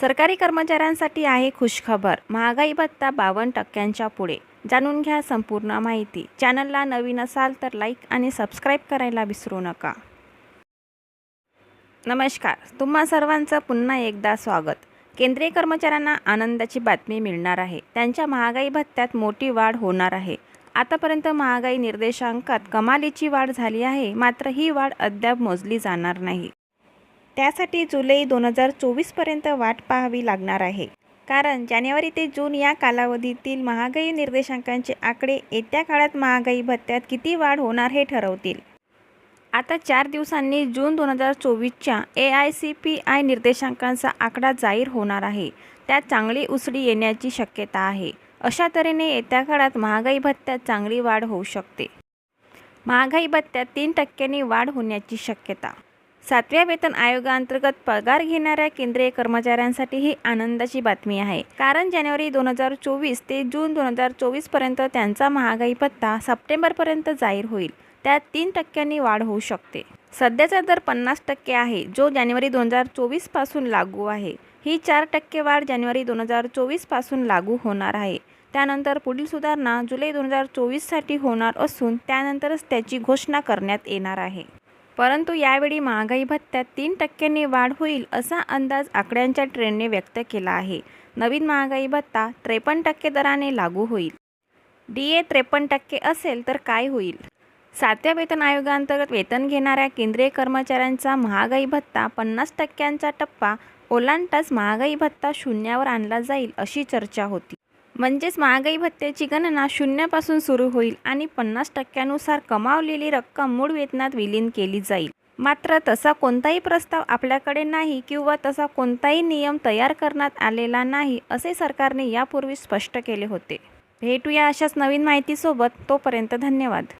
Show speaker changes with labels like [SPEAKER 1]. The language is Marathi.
[SPEAKER 1] सरकारी कर्मचाऱ्यांसाठी आहे खुशखबर. महागाई भत्ता बावन्न टक्क्यांच्या पुढे. जाणून घ्या संपूर्ण माहिती. चॅनलला नवीन असाल तर लाईक आणि सबस्क्राईब करायला विसरू नका. नमस्कार. तुम्हा सर्वांचं पुन्हा एकदा स्वागत. केंद्रीय कर्मचाऱ्यांना आनंदाची बातमी मिळणार आहे. त्यांच्या महागाई भत्त्यात मोठी वाढ होणार आहे. आतापर्यंत महागाई निर्देशांकात कमालीची वाढ झाली आहे. मात्र ही वाढ अद्याप मोजली जाणार नाही. त्यासाठी जुलै दोन हजार चोवीसपर्यंत वाट पाहावी लागणार आहे. कारण जानेवारी ते जून या कालावधीतील महागाई निर्देशांकांचे आकडे येत्या काळात महागाई भत्त्यात किती वाढ होणार हे ठरवतील. आता चार दिवसांनी जून दोन हजार चोवीसच्या A I C P I निर्देशांकांचा आकडा जाहीर होणार आहे. त्यात चांगली उसळी येण्याची शक्यता आहे. अशा तऱ्हेने येत्या काळात महागाई भत्त्यात चांगली वाढ होऊ शकते. महागाई भत्त्यात तीन टक्क्यांनी वाढ होण्याची शक्यता सातव्या वेतन आयोगाअंतर्गत पगार घेणाऱ्या केंद्रीय कर्मचाऱ्यांसाठी ही आनंदाची बातमी आहे. कारण जानेवारी दोन हजार चोवीस ते जून दोन हजार चोवीसपर्यंत त्यांचा महागाई भत्ता सप्टेंबरपर्यंत जाहीर होईल. त्यात तीन टक्क्यांनी वाढ होऊ शकते. सध्याचा दर पन्नास टक्के आहे जो जानेवारी दोन हजार चोवीसपासून लागू आहे. ही चार टक्के वाढ जानेवारी दोन हजार चोवीसपासून लागू होणार आहे. त्यानंतर पुढील सुधारणा जुलै दोन हजार चोवीससाठी होणार असून त्यानंतरच त्याची घोषणा करण्यात येणार आहे. परंतु यावेळी महागाई भत्त्यात तीन टक्क्यांनी वाढ होईल असा अंदाज आकड्यांच्या ट्रेंडने व्यक्त केला आहे. नवीन महागाई भत्ता त्रेपन्न टक्के दराने लागू होईल. डी ए त्रेपन्न टक्के असेल तर काय होईल? सातव्या वेतन आयोगांतर्गत वेतन घेणाऱ्या केंद्रीय कर्मचाऱ्यांचा महागाई भत्ता पन्नास टक्क्यांचा टप्पा ओलांडताच महागाई भत्ता शून्यावर आणला जाईल अशी चर्चा होती. म्हणजेच महागाई भत्त्याची गणना शून्यापासून सुरू होईल आणि पन्नास टक्क्यानुसार कमावलेली रक्कम मूळ वेतनात विलीन केली जाईल. मात्र तसा कोणताही प्रस्ताव आपल्याकडे नाही किंवा तसा कोणताही नियम तयार करण्यात आलेला नाही असे सरकारने यापूर्वी स्पष्ट केले होते. भेटूया अशाच नवीन माहितीसोबत. तोपर्यंत धन्यवाद.